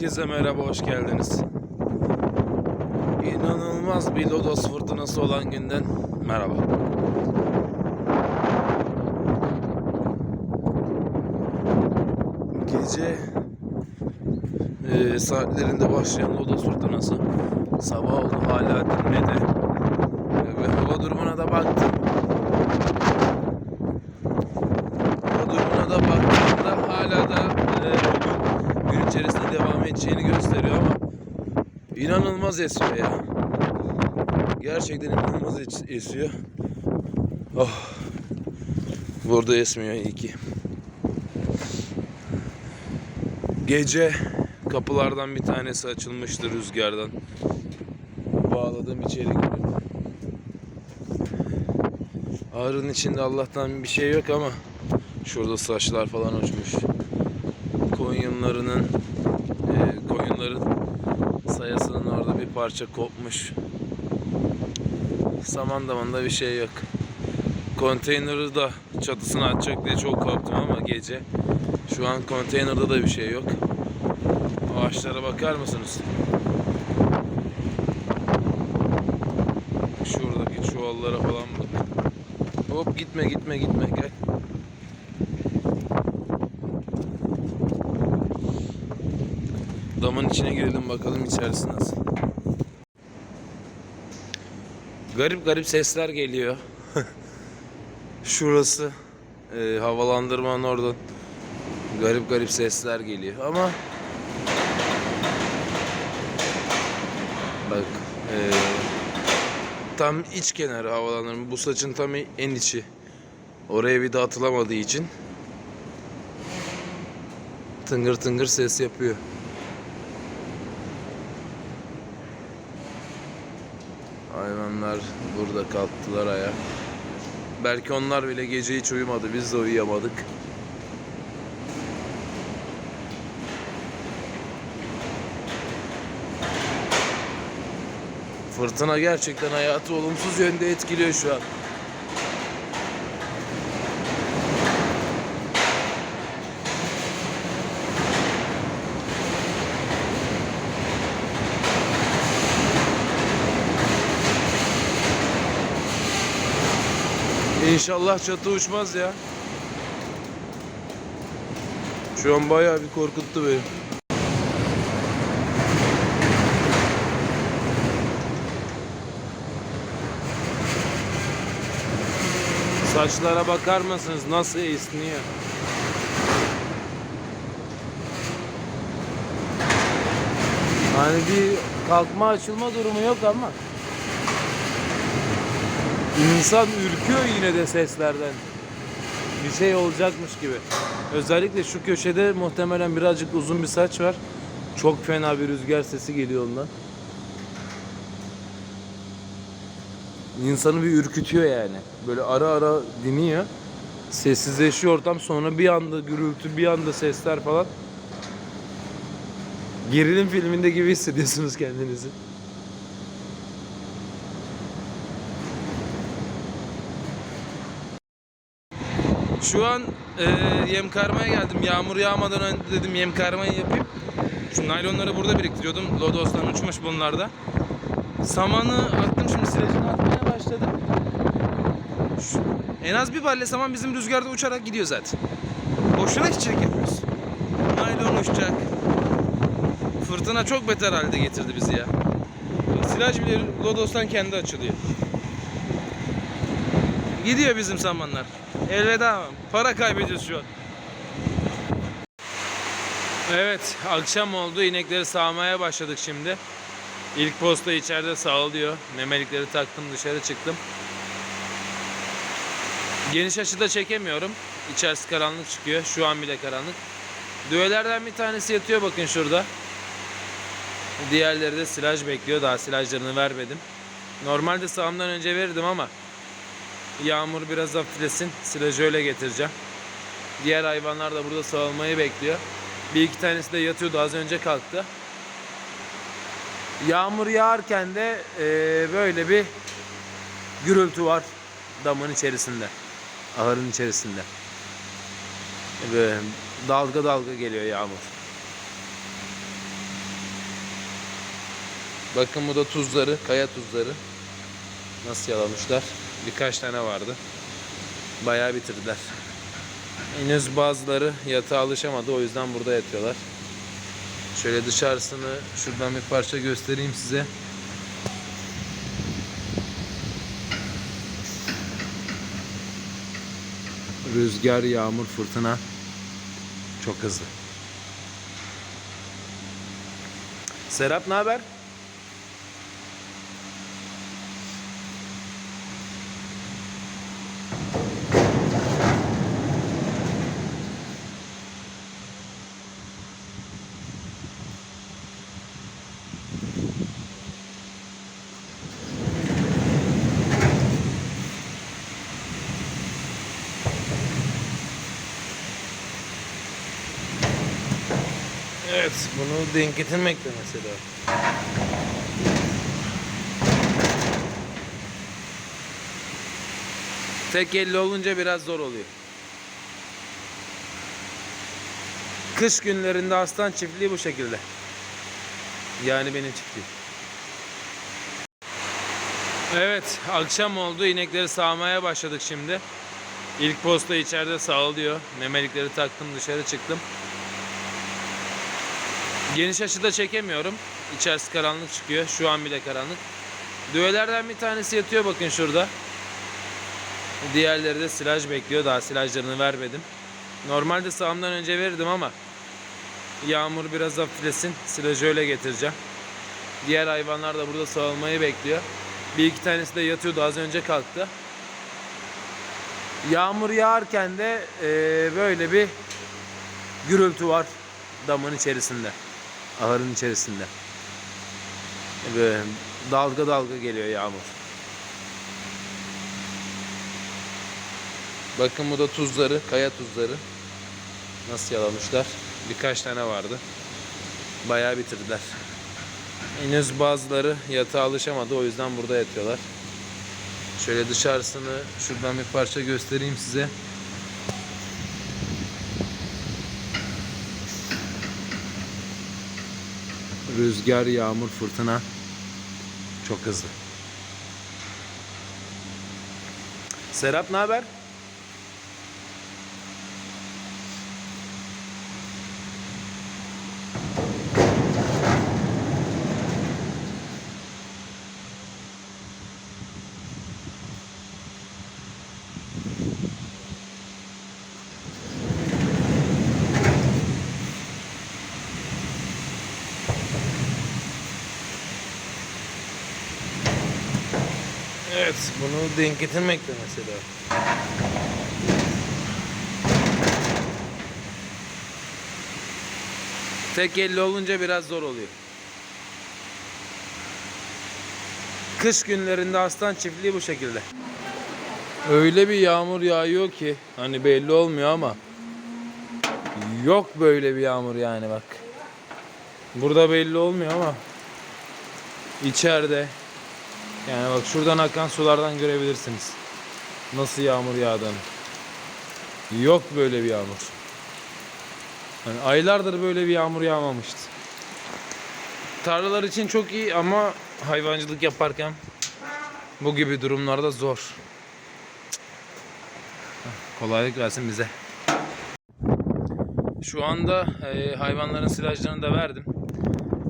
Herkese merhaba, hoş geldiniz. İnanılmaz bir lodos fırtınası olan günden merhaba. Gece e, saatlerinde başlayan lodos fırtınası sabah oldu hala dinmedi. E, ve hava durumuna da baktım. Hava durumuna da baktığımda hala da e, bugün gün içerisinde devam edeceğini gösteriyor ama inanılmaz esiyor ya. Gerçekten inanılmaz es- esiyor. Oh. Burada esmiyor iyi ki. Gece kapılardan bir tanesi açılmıştı rüzgardan. Bağladım içeri girdim. Ağrının içinde Allah'tan bir şey yok ama şurada saçlar falan uçmuş. Koyunlarının e, koyunların sayasının orada bir parça kopmuş. Saman damanda bir şey yok. Konteyneri da çatısını atacak diye çok korktum ama gece. Şu an konteynerde da bir şey yok. Ağaçlara bakar mısınız? Şuradaki çuvallara falan bak. Hop gitme gitme gitme gel. Damın içine girelim bakalım içerisi nasıl. Garip garip sesler geliyor. Şurası e, havalandırmanın oradan garip garip sesler geliyor ama bak e, tam iç kenarı havalandırma bu saçın tam en içi oraya bir de atılamadığı için tıngır tıngır ses yapıyor. Hayvanlar burada kalktılar aya. Belki onlar bile gece hiç uyumadı. Biz de uyuyamadık. Fırtına gerçekten hayatı olumsuz yönde etkiliyor şu an. İnşallah çatı uçmaz ya. Şu an bayağı bir korkuttu beni. Saçlara bakar mısınız nasıl esniyor? Hani bir kalkma açılma durumu yok ama İnsan ürküyor yine de seslerden. Bir şey olacakmış gibi. Özellikle şu köşede muhtemelen birazcık uzun bir saç var. Çok fena bir rüzgar sesi geliyor ondan. İnsanı bir ürkütüyor yani. Böyle ara ara diniyor. Sessizleşiyor ortam sonra bir anda gürültü bir anda sesler falan. Gerilim filminde gibi hissediyorsunuz kendinizi. Şu an e, yem karmaya geldim. Yağmur yağmadan önce dedim yem karmayı yapayım. Şu naylonları burada biriktiriyordum. Lodos'tan uçmuş bunlar da. Samanı attım şimdi silajını atmaya başladım. Şu- en az bir balle saman bizim rüzgarda uçarak gidiyor zaten. Boşuna işçilik yapıyoruz. Naylon uçacak. Fırtına çok beter halde getirdi bizi ya. Silaj bile Lodos'tan kendi açılıyor. Gidiyor bizim samanlar. Elveda. Para kaybediyoruz şu an. Evet, akşam oldu. İnekleri sağmaya başladık şimdi. İlk posta içeride sağlıyor. Memelikleri taktım, dışarı çıktım. Geniş açıda çekemiyorum. İçerisi karanlık çıkıyor. Şu an bile karanlık. Düvelerden bir tanesi yatıyor bakın şurada. Diğerleri de silaj bekliyor. Daha silajlarını vermedim. Normalde sağımdan önce verirdim ama Yağmur biraz hafiflesin. Silajı öyle getireceğim. Diğer hayvanlar da burada sağılmayı bekliyor. Bir iki tanesi de yatıyordu az önce kalktı. Yağmur yağarken de e, böyle bir gürültü var damın içerisinde. Ahırın içerisinde. Böyle dalga dalga geliyor yağmur. Bakın bu da tuzları, kaya tuzları. Nasıl yalamışlar? Birkaç tane vardı. Bayağı bitirdiler. Henüz bazıları yatağa alışamadı. O yüzden burada yatıyorlar. Şöyle dışarısını şuradan bir parça göstereyim size. Rüzgar, yağmur, fırtına çok hızlı. Serap ne haber? Evet, bunu denk getirmek de mesela. Tek elli olunca biraz zor oluyor. Kış günlerinde aslan çiftliği bu şekilde. Yani benim çiftliğim. Evet, akşam oldu. İnekleri sağmaya başladık şimdi. İlk posta içeride sağlıyor. Memelikleri taktım, dışarı çıktım. Geniş açıda çekemiyorum. İçerisi karanlık çıkıyor. Şu an bile karanlık. Düğelerden bir tanesi yatıyor bakın şurada. Diğerleri de silaj bekliyor. Daha silajlarını vermedim. Normalde sağımdan önce verirdim ama yağmur biraz hafiflesin. Silajı öyle getireceğim. Diğer hayvanlar da burada sağılmayı bekliyor. Bir iki tanesi de yatıyordu. Az önce kalktı. Yağmur yağarken de böyle bir gürültü var damın içerisinde. Ahırın içerisinde. Böyle dalga dalga geliyor yağmur. Bakın bu da tuzları, kaya tuzları. Nasıl yalamışlar? Birkaç tane vardı. Bayağı bitirdiler. Henüz bazıları yatağa alışamadı. O yüzden burada yatıyorlar. Şöyle dışarısını şuradan bir parça göstereyim size. Rüzgar, yağmur, fırtına çok hızlı. Serap ne haber? Evet, bunu denk getirmek de mesela. Tek elli olunca biraz zor oluyor. Kış günlerinde aslan çiftliği bu şekilde. Öyle bir yağmur yağıyor ki hani belli olmuyor ama yok böyle bir yağmur yani bak. Burada belli olmuyor ama içeride yani bak şuradan akan sulardan görebilirsiniz. Nasıl yağmur yağdığını. Yok böyle bir yağmur. Hani aylardır böyle bir yağmur yağmamıştı. Tarlalar için çok iyi ama hayvancılık yaparken bu gibi durumlarda zor. Kolaylık versin bize. Şu anda e, hayvanların silajlarını da verdim.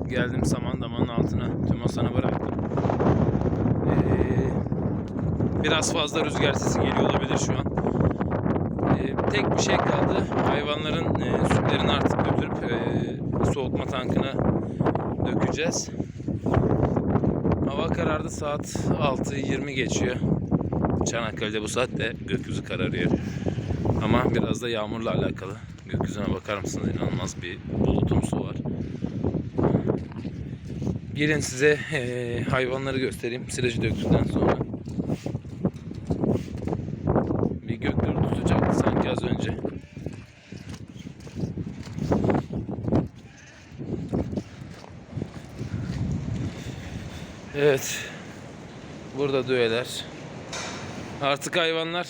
Geldim saman damanın altına tüm sana bıraktım. Ee, biraz fazla rüzgar sesi geliyor olabilir şu an. Ee, tek bir şey kaldı. Hayvanların e, sütlerini artık götürüp e, soğutma tankına dökeceğiz. Hava karardı saat 6.20 geçiyor. Çanakkale'de bu saatte gökyüzü kararıyor. Ama biraz da yağmurla alakalı. Gökyüzüne bakar mısınız? İnanılmaz bir bulutumsu var. Gelin size eee, hayvanları göstereyim. Silajı döktükten sonra. Bir gök çaktı sanki az önce. Evet. Burada düğeler. Artık hayvanlar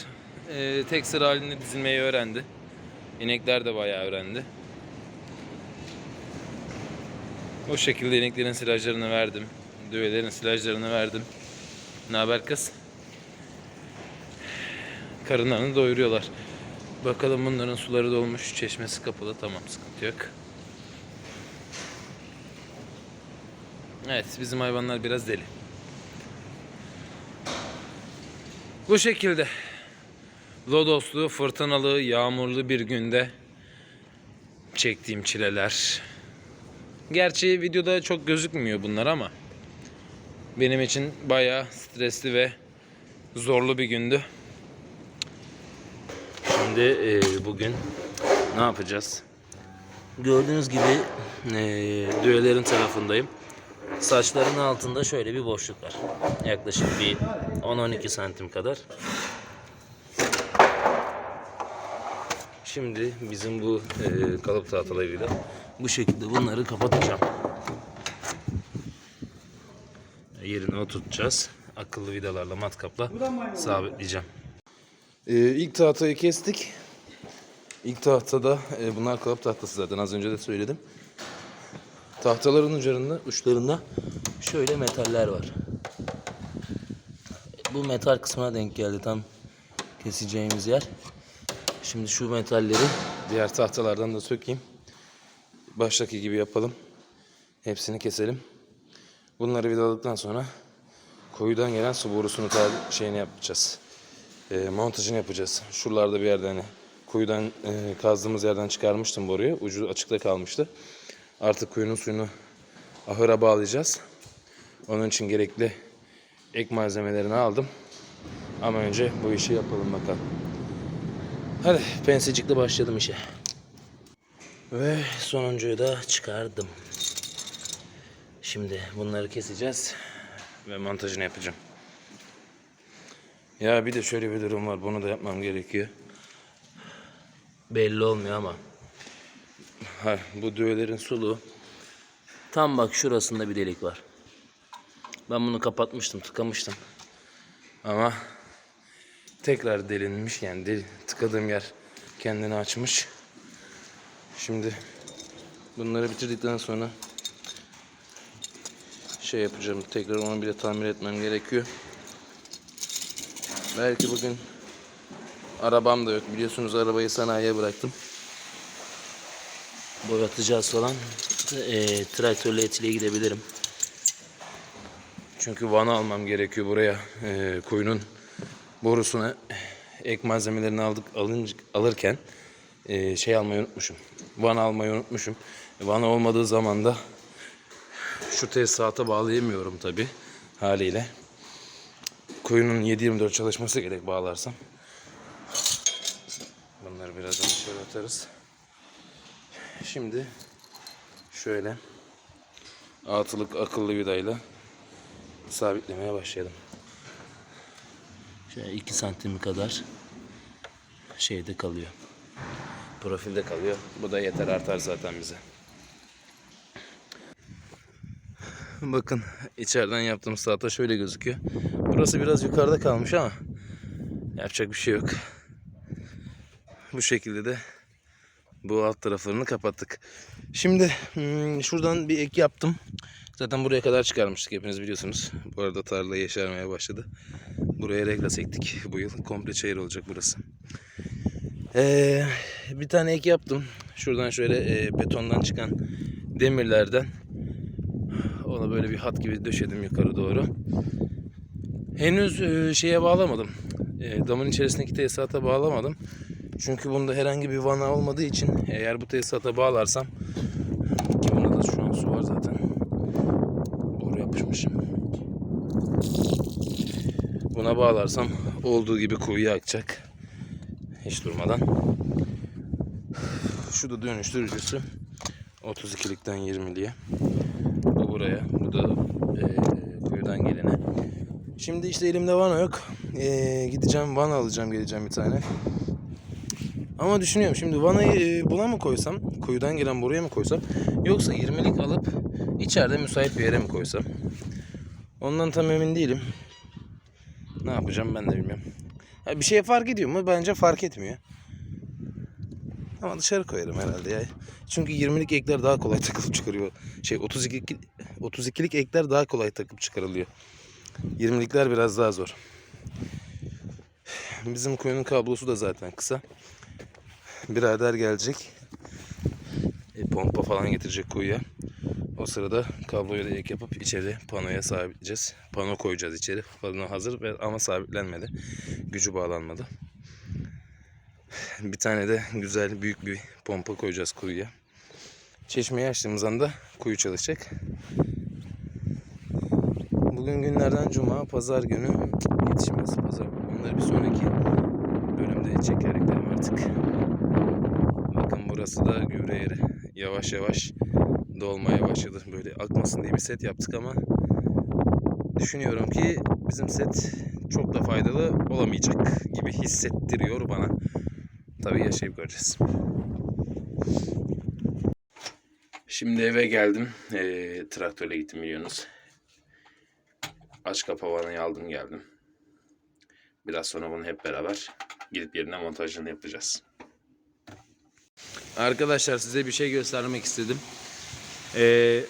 eee, tek sıra halinde dizilmeyi öğrendi. İnekler de bayağı öğrendi. O şekilde ineklerin silajlarını verdim. Düvelerin silajlarını verdim. Ne haber kız? Karınlarını doyuruyorlar. Bakalım bunların suları dolmuş. Çeşmesi kapalı. Tamam sıkıntı yok. Evet bizim hayvanlar biraz deli. Bu şekilde. Lodoslu, fırtınalı, yağmurlu bir günde çektiğim çileler. Gerçi videoda çok gözükmüyor bunlar ama benim için bayağı stresli ve zorlu bir gündü. Şimdi e, bugün ne yapacağız? Gördüğünüz gibi e, düğelerin tarafındayım. Saçların altında şöyle bir boşluk var. Yaklaşık bir 10-12 santim kadar. Şimdi bizim bu e, kalıp tahtalarıyla bu şekilde bunları kapatacağım. Yerine oturtacağız. Akıllı vidalarla matkapla sabitleyeceğim. Ee, ilk tahtayı kestik. İlk tahtada e, bunlar kalıp tahtası zaten az önce de söyledim. Tahtaların uçlarında, uçlarında şöyle metaller var. Bu metal kısmına denk geldi tam keseceğimiz yer. Şimdi şu metalleri diğer tahtalardan da sökeyim. Baştaki gibi yapalım. Hepsini keselim. Bunları vidaladıktan sonra koyudan gelen su borusunu şeyini yapacağız. E, montajını yapacağız. Şuralarda bir yerde hani kuyudan e, kazdığımız yerden çıkarmıştım boruyu. Ucu açıkta kalmıştı. Artık kuyunun suyunu ahıra bağlayacağız. Onun için gerekli ek malzemelerini aldım. Ama önce bu işi yapalım bakalım. Hadi pensecikle başladım işe. Ve sonuncuyu da çıkardım. Şimdi bunları keseceğiz ve montajını yapacağım. Ya bir de şöyle bir durum var. Bunu da yapmam gerekiyor. Belli olmuyor ama. Ha, bu düğelerin suluğu. Tam bak şurasında bir delik var. Ben bunu kapatmıştım, tıkamıştım. Ama tekrar delinmiş yani del- tıkadığım yer kendini açmış. Şimdi bunları bitirdikten sonra şey yapacağım tekrar onu bile tamir etmem gerekiyor. Belki bugün arabam da yok biliyorsunuz arabayı sanayiye bıraktım. Boyatacağız falan. E, traktörle etliye gidebilirim. Çünkü vana almam gerekiyor buraya. E, kuyunun borusuna ek malzemelerini aldık alınca, alırken e, şey almayı unutmuşum. Vana almayı unutmuşum. Vana olmadığı zaman da şu tesisata bağlayamıyorum tabi haliyle. Kuyunun 7-24 çalışması gerek bağlarsam. Bunları birazdan dışarı atarız. Şimdi şöyle atılık akıllı vidayla sabitlemeye başlayalım. Şöyle 2 santim kadar şeyde kalıyor. Profilde kalıyor. Bu da yeter artar zaten bize. Bakın içeriden yaptığım saate şöyle gözüküyor. Burası biraz yukarıda kalmış ama yapacak bir şey yok. Bu şekilde de bu alt taraflarını kapattık. Şimdi hmm, şuradan bir ek yaptım. Zaten buraya kadar çıkarmıştık hepiniz biliyorsunuz. Bu arada tarla yeşermeye başladı. Buraya reglas ektik bu yıl. Komple çayır olacak burası. Ee, bir tane ek yaptım. Şuradan şöyle e, betondan çıkan demirlerden ona böyle bir hat gibi döşedim yukarı doğru. Henüz e, şeye bağlamadım. E, damın içerisindeki tesisata bağlamadım. Çünkü bunda herhangi bir vana olmadığı için eğer bu tesisata bağlarsam ki bunda da şu an su var zaten. Doğru yapışmışım. Buna bağlarsam olduğu gibi kuyuya akacak. Hiç durmadan. Şu da dönüştürücüsü. 32'likten 20'liye. Bu buraya. Bu da e, kuyudan gelene. Şimdi işte elimde vana yok. E, gideceğim vana alacağım geleceğim bir tane. Ama düşünüyorum şimdi vanayı e, buna mı koysam? Kuyudan gelen buraya mı koysam? Yoksa 20'lik alıp içeride müsait bir yere mi koysam? Ondan tam emin değilim. Ne yapacağım ben de bilmiyorum. Ya bir şey fark ediyor mu? Bence fark etmiyor. Ama dışarı koyarım herhalde ya. Çünkü 20'lik ekler daha kolay takılıp çıkarıyor. Şey 32 32'lik ekler daha kolay takıp çıkarılıyor. 20'likler biraz daha zor. Bizim kuyunun kablosu da zaten kısa. Birader gelecek. E, pompa falan getirecek kuyuya. O sırada kabloyu da ek yapıp içeri panoya sabitleyeceğiz. Pano koyacağız içeri. Pano hazır ve ama sabitlenmedi. Gücü bağlanmadı. Bir tane de güzel büyük bir pompa koyacağız kuyuya. Çeşmeyi açtığımız anda kuyu çalışacak. Bugün günlerden cuma, pazar günü yetişmez. Pazar onları bir sonraki bölümde çekereklerim artık. Bakın burası da gübre yeri. Yavaş yavaş dolmaya başladı. Böyle akmasın diye bir set yaptık ama düşünüyorum ki bizim set çok da faydalı olamayacak gibi hissettiriyor bana. Tabii yaşayıp göreceğiz. Şimdi eve geldim. Ee, traktörle gittim biliyorsunuz. Aç kapa vanayı aldım geldim. Biraz sonra bunu hep beraber gidip yerine montajını yapacağız. Arkadaşlar size bir şey göstermek istedim. Ee,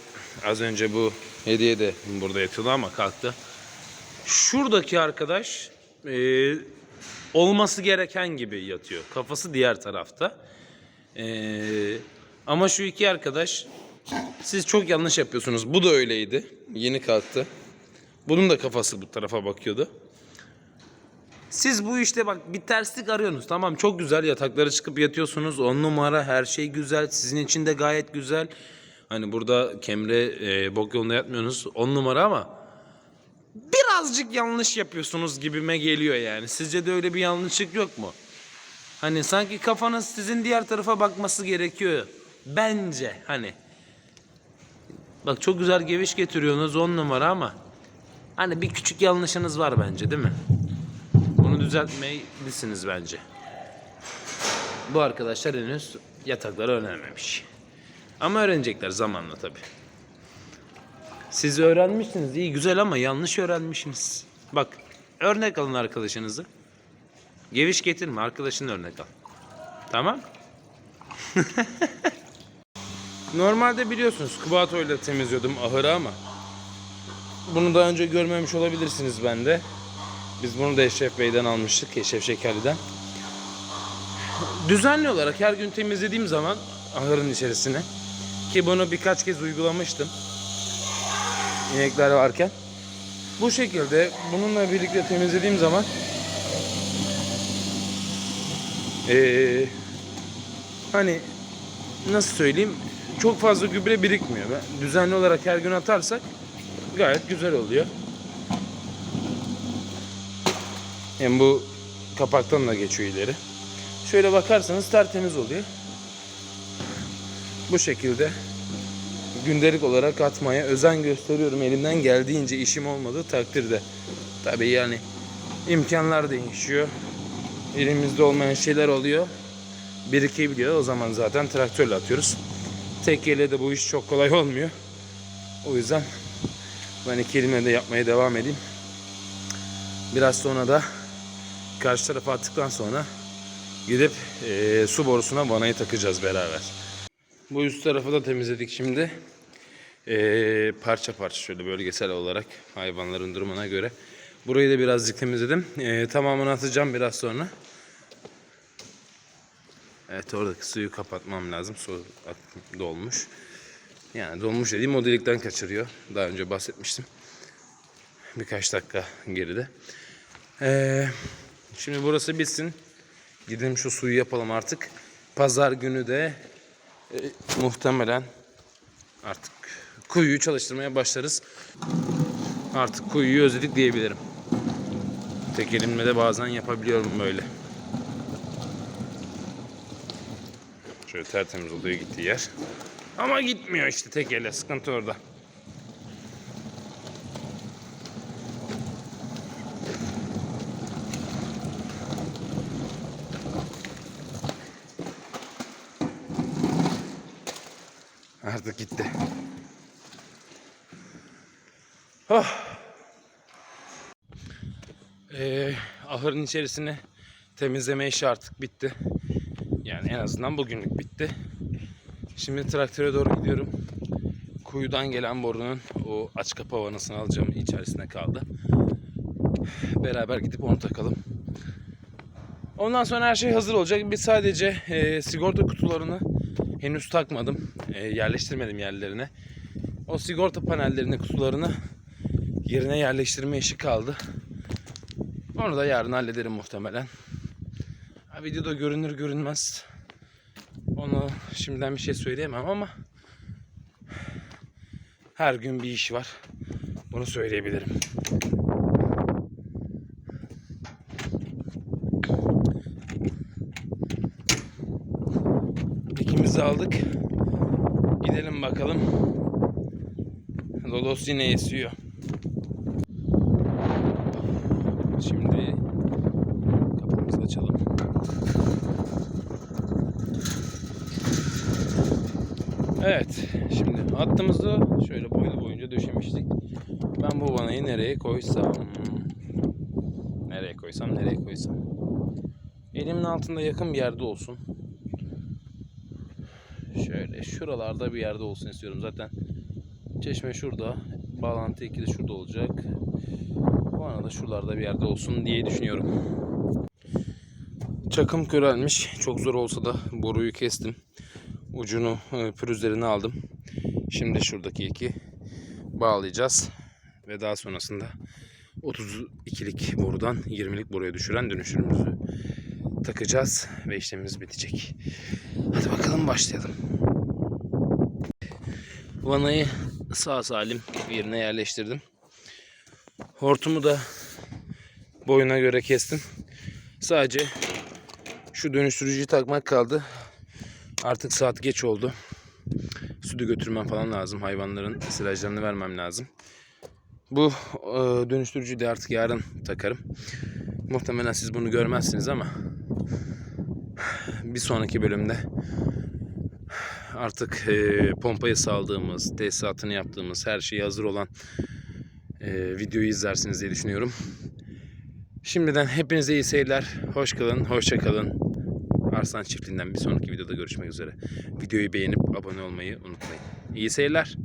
az önce bu hediye de burada yatıyordu ama kalktı. Şuradaki arkadaş e, olması gereken gibi yatıyor. Kafası diğer tarafta. Ee, ama şu iki arkadaş siz çok yanlış yapıyorsunuz. Bu da öyleydi. Yeni kalktı. Bunun da kafası bu tarafa bakıyordu. Siz bu işte bak bir terslik arıyorsunuz. Tamam çok güzel yataklara çıkıp yatıyorsunuz. On numara her şey güzel. Sizin için de gayet güzel. Hani burada kemre e, bok yolunda yatmıyorsunuz. On numara ama birazcık yanlış yapıyorsunuz gibime geliyor yani. Sizce de öyle bir yanlışlık yok mu? Hani sanki kafanız sizin diğer tarafa bakması gerekiyor. Bence hani. Bak çok güzel geviş getiriyorsunuz on numara ama hani bir küçük yanlışınız var bence değil mi? Bunu düzeltmelisiniz bence. Bu arkadaşlar henüz yatakları öğrenmemiş. Ama öğrenecekler zamanla tabi. Siz öğrenmişsiniz iyi güzel ama yanlış öğrenmişsiniz. Bak örnek alın arkadaşınızı. Geviş getirme arkadaşını örnek al. Tamam? Normalde biliyorsunuz Kubato ile temizliyordum ahırı ama bunu daha önce görmemiş olabilirsiniz bende. Biz bunu da Eşref Bey'den almıştık. Eşref Şekerli'den. Düzenli olarak her gün temizlediğim zaman ahırın içerisine ki bunu birkaç kez uygulamıştım. İnekler varken. Bu şekilde bununla birlikte temizlediğim zaman ee, hani nasıl söyleyeyim çok fazla gübre birikmiyor. Ben düzenli olarak her gün atarsak gayet güzel oluyor. Hem bu kapaktan da geçiyor ileri. Şöyle bakarsanız tertemiz oluyor. Bu şekilde gündelik olarak atmaya özen gösteriyorum elimden geldiğince işim olmadığı takdirde. Tabii yani imkanlar değişiyor. Elimizde olmayan şeyler oluyor. Birikebiliyor. O zaman zaten traktörle atıyoruz. Tek elle de bu iş çok kolay olmuyor. O yüzden ben iki elimle de yapmaya devam edeyim. Biraz sonra da karşı tarafa attıktan sonra gidip eee, su borusuna vanayı takacağız beraber. Bu üst tarafı da temizledik şimdi. Eee, parça parça şöyle bölgesel olarak hayvanların durumuna göre. Burayı da birazcık temizledim. Eee, tamamını atacağım biraz sonra. Evet oradaki suyu kapatmam lazım. Su dolmuş. Yani dolmuş dediğim o delikten kaçırıyor. Daha önce bahsetmiştim. Birkaç dakika geride. Ee, şimdi burası bitsin. Gidelim şu suyu yapalım artık. Pazar günü de e, muhtemelen artık kuyuyu çalıştırmaya başlarız. Artık kuyuyu özledik diyebilirim. Tek elimle de bazen yapabiliyorum böyle. Şöyle tertemiz oluyor gittiği yer. Ama gitmiyor işte tek elle. Sıkıntı orada. Artık gitti. Oh. Ee, ahırın içerisini temizleme işi artık bitti. Yani en azından bugünlük bitti. Şimdi traktöre doğru gidiyorum. kuyudan gelen borunun o aç kapı vanasını alacağım içerisinde kaldı. Beraber gidip onu takalım. Ondan sonra her şey hazır olacak. Biz sadece e, sigorta kutularını henüz takmadım. E, yerleştirmedim yerlerine. O sigorta panellerini kutularını yerine yerleştirme işi kaldı. Onu da yarın hallederim muhtemelen. Ha, videoda görünür görünmez. Onu şimdiden bir şey söyleyemem ama her gün bir iş var. Bunu söyleyebilirim. Aldık. Gidelim bakalım. Lodos yine esiyor. Şimdi kapımızı açalım. Evet, şimdi hattımızı şöyle boylu boyunca döşemiştik. Ben bu vanayı nereye koysam? Nereye koysam, nereye koysam? Elimin altında yakın bir yerde olsun. Şöyle şuralarda bir yerde olsun istiyorum. Zaten çeşme şurada, bağlantı iki de şurada olacak. Vana da şuralarda bir yerde olsun diye düşünüyorum. Çakım körelmiş. Çok zor olsa da boruyu kestim. Ucunu e, pürüzlerini aldım. Şimdi şuradaki iki bağlayacağız. Ve daha sonrasında 32'lik borudan 20'lik boruya düşüren dönüşümümüzü takacağız. Ve işlemimiz bitecek. Hadi bakalım başlayalım. Vanayı sağ salim yerine yerleştirdim. Hortumu da boyuna göre kestim. Sadece şu dönüştürücüyü takmak kaldı. Artık saat geç oldu. Sütü götürmem falan lazım. Hayvanların silajlarını vermem lazım. Bu e, dönüştürücüyü de artık yarın takarım. Muhtemelen siz bunu görmezsiniz ama bir sonraki bölümde artık e, pompayı saldığımız, tesisatını yaptığımız, her şeyi hazır olan e, videoyu izlersiniz diye düşünüyorum. Şimdiden hepinize iyi seyirler. Hoş kalın, hoşça kalın. Arslan Çiftliği'nden bir sonraki videoda görüşmek üzere. Videoyu beğenip abone olmayı unutmayın. İyi seyirler.